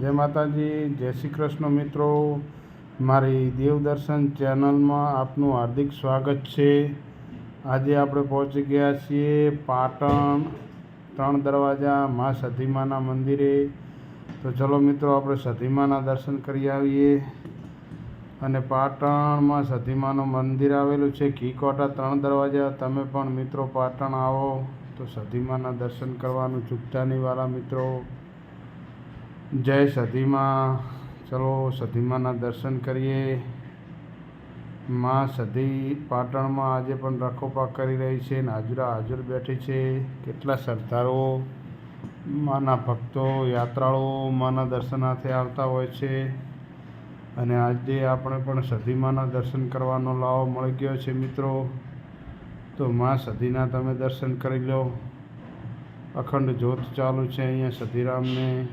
જય માતાજી, જય શ્રી કૃષ્ણ મિત્રો. મારી દેવદર્શન ચેનલમાં આપનું હાર્દિક સ્વાગત છે. આજે આપણે પહોંચી ગયા છીએ પાટણ ત્રણ દરવાજા મા સધીમાના મંદિરે. તો ચલો મિત્રો, આપણે સધીમાના દર્શન કરી આવીએ. અને પાટણમાં સધીમાનું મંદિર આવેલું છે ઘીકોટા ત્રણ દરવાજા. તમે પણ મિત્રો પાટણ આવો, તો સધીમાના દર્શન કરવાનું ચૂકતા નહીં વાળા મિત્રો. જય સધીમાં. ચલો સધીમાના દર્શન કરીએ. માં સધી પાટણમાં આજે પણ રખોપાક કરી રહી છે ને હાજરા હાજર બેઠી છે. કેટલા શ્રદ્ધાળુઓ, માના ભક્તો, યાત્રાળુઓ માના દર્શનાર્થે આવતા હોય છે. અને આજે આપણે પણ સધીમાના દર્શન કરવાનો લાવો મળી ગયો છે મિત્રો. તો માં સધીના તમે દર્શન કરી લો. અખંડ જ્યોત ચાલુ છે અહીંયા સધીરામને.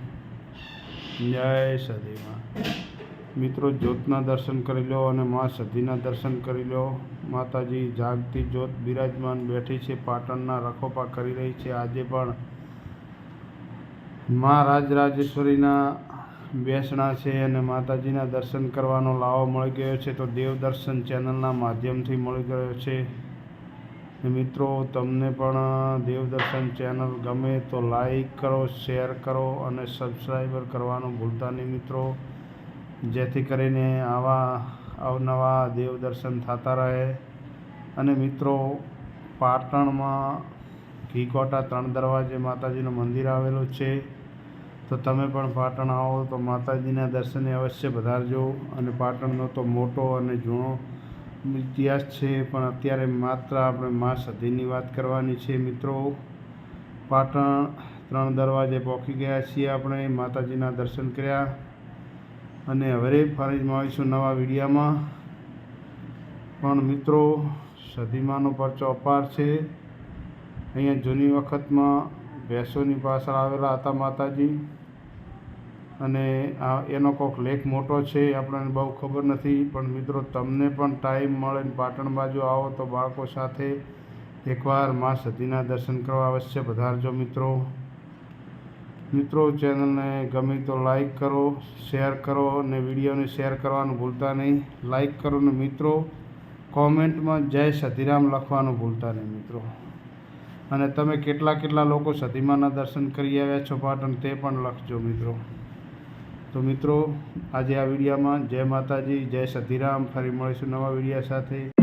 જય સદીમાં. મિત્રો, જ્યોતના દર્શન કરી લો અને મા સધીના દર્શન કરી લો. માતાજી જાગતી જ્યોત બિરાજમાન બેઠી છે, પાટણના રખોપા કરી રહી છે. આજે પણ મા રાજરાજેશ્વરીના બેસણા છે અને માતાજીના દર્શન કરવાનો લાવો મળી ગયો છે. તો દેવ દર્શન ચેનલના માધ્યમથી મળી ગયો છે. મિત્રો, તમને પણ દેવદર્શન ચેનલ ગમે તો લાઈક કરો, શેર કરો અને સબસ્ક્રાઈબર કરવાનું ભૂલતા નહીં મિત્રો. જેથી કરીને આવા અવનવા દેવદર્શન થતા રહે. અને મિત્રો, પાટણમાં ઘીકોટા ત્રણ દરવાજે માતાજીનું મંદિર આવેલું છે. તો તમે પણ પાટણ આવો તો માતાજીના દર્શને અવશ્ય વધારજો અને પાટણનો તો મોટો અને જૂનો ઇતિહાસ છે, પણ અત્યારે માત્ર આપણે મા સધીની વાત કરવાની છે, મિત્રો. પાટણ ત્રણ દરવાજે પહોંચી ગયા છીએ આપણે, માતાજીના દર્શન કર્યા. અને હવે ફરી આવીશું નવા વિડીયામાં. પણ મિત્રો, સધીમાનો પરચો અપાર છે. અહીંયા જૂની વખતમાં ભેંસોની પાછળ આવેલા હતા માતાજી. અને આ એનો કોઈક લેખ મોટો છે આપણને બહુ ખબર નથી, પણ મિત્રો તમને પણ ટાઈમ મળે પાટણ બાજુ આવો તો બાળકો સાથે એકવાર મા સતીના દર્શન કરવા અવશ્ય પધારજો મિત્રો. મિત્રો, ચેનલને ગમે તો લાઈક કરો શેર કરો અને વિડીયોને શેર કરવાનું ભૂલતા નહીં. લાઈક કરો ને મિત્રો કોમેન્ટમાં જય સતીરામ લખવાનું ભૂલતા નહીં મિત્રો. અને તમે કેટલા કેટલા લોકો સતીમાના દર્શન કરી આવ્યા છો પાટણ, તે પણ લખજો મિત્રો. તો મિત્રો આજે આ વિડીયામાં જય માતાજી જય સતીરામ ફરી મળીશું નવા વિડીયા સાથે.